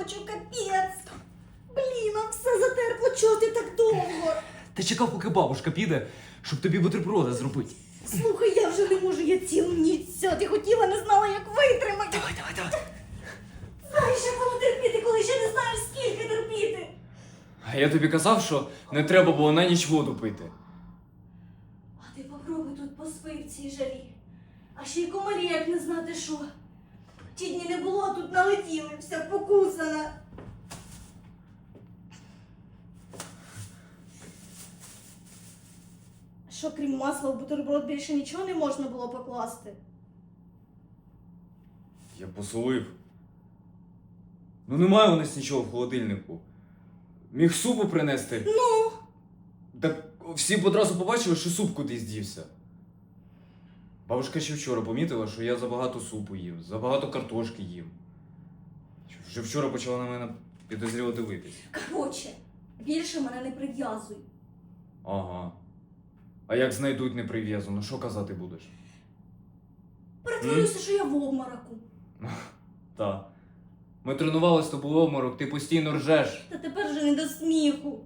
хочу, капець. Блін, а все затерпло, чого ти так довго? Та чекав, поки бабушка піде, щоб тобі бутерброди зробити. Слухай, я вже не можу, я цілу ніч сяти хотіла, не знала, як витримати. Давай, давай, давай. Знаєш, як воно терпіти, коли ще не знаєш, скільки терпіти. А я тобі казав, що не треба було на ніч воду пити. А ти попробуй тут поспи в цій жарі. А ще й комарі, як не знати що. Ті дні не було, а тут налетіли, вся покусана. А Що, крім масла, в бутерброд більше нічого не можна було покласти? Я посолив. Ну немає у нас нічого в холодильнику. Міг супу принести. Ну, Так всі б одразу побачили, що суп кудись дівся. Бабушка ще вчора помітила, що я забагато супу їм, забагато картошки їм. Вже вчора почала на мене підозріло дивитись. коротше, більше мене не прив'язуй. Ага. А як знайдуть неприв'язану, що казати будеш? Перетворюся, що я в обмороку. Та. Ми тренували з тобою обморок, ти постійно ржеш. Та тепер вже не до сміху.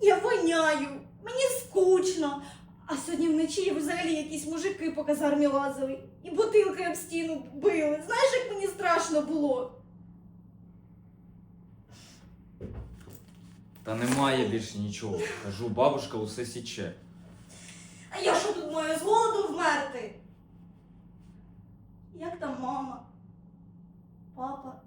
Я воняю, мені скучно. А сьогодні вночі взагалі якісь мужики по казармі лазили і бутилки об стіну били. Знаєш, як мені страшно було? Та немає більше нічого. Кажу, бабушка усе січе. А я що тут маю з голоду вмерти? Як там мама? Папа?